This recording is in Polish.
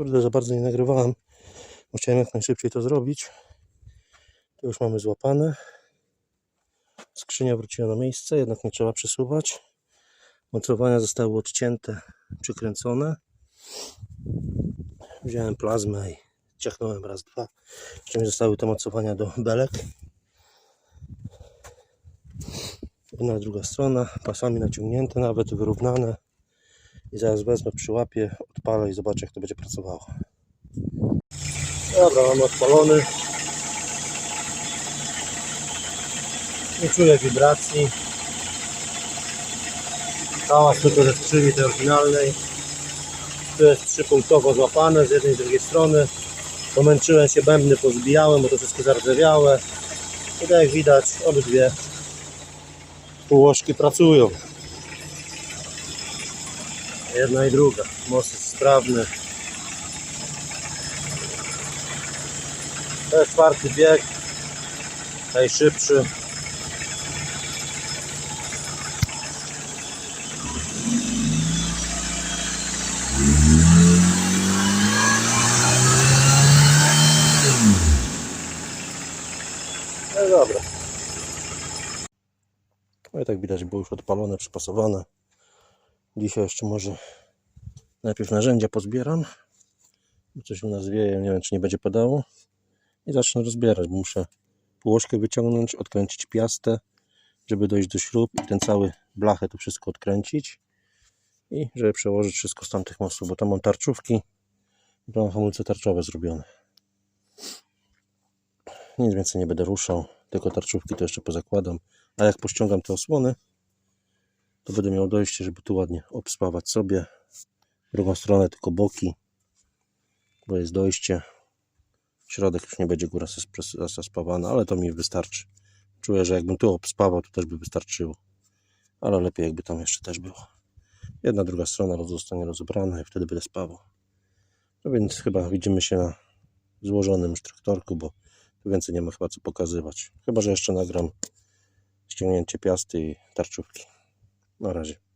Kurde, za bardzo nie nagrywałem. bo Chciałem jak najszybciej to zrobić. To już mamy złapane. Skrzynia wróciła na miejsce, jednak nie trzeba przesuwać. Mocowania zostały odcięte, przykręcone. Wziąłem plazmę i ciachnąłem raz, dwa. Jeszcze mi zostały te mocowania do belek. Jedna druga strona, pasami naciągnięte, nawet wyrównane. I zaraz wezmę, przyłapię, odpalę i zobaczę jak to będzie pracowało. Dobra, mamy odpalony. Nie czuję wibracji. Hałas tylko ze skrzyni tej oryginalnej. Tu jest trzypunktowo złapane z jednej i z drugiej strony. Pomęczyłem się, bębny pozbijałem, bo to wszystko zardzewiałe. I tak jak widać, obydwie półożki pracują. Jedna i druga. Most jest sprawny. To jest czwarty bieg. Najszybszy. No dobra. No i tak widać było już odpalone, przypasowane. Dzisiaj jeszcze może najpierw narzędzia pozbieram. Bo coś u nas wieje, nie wiem czy nie będzie padało. I zacznę rozbierać, bo muszę półożkę wyciągnąć, odkręcić piastę, żeby dojść do śrub i ten cały blachę to wszystko odkręcić. I żeby przełożyć wszystko z tamtych mostów, bo tam mam tarczówki tu mam hamulce tarczowe zrobione. Nic więcej nie będę ruszał, tylko tarczówki to jeszcze pozakładam. A jak pościągam te osłony, to będę miał dojście, żeby tu ładnie obspawać sobie. Drugą stronę tylko boki, bo jest dojście. Środek już nie będzie góra zas- zaspawana, ale to mi wystarczy. Czuję, że jakbym tu obspawał, to też by wystarczyło. Ale lepiej jakby tam jeszcze też było. Jedna, druga strona zostanie rozebrana i wtedy będę spawał. No więc chyba widzimy się na złożonym już traktorku, bo tu więcej nie ma chyba co pokazywać. Chyba, że jeszcze nagram ściągnięcie piasty i tarczówki. Na razie.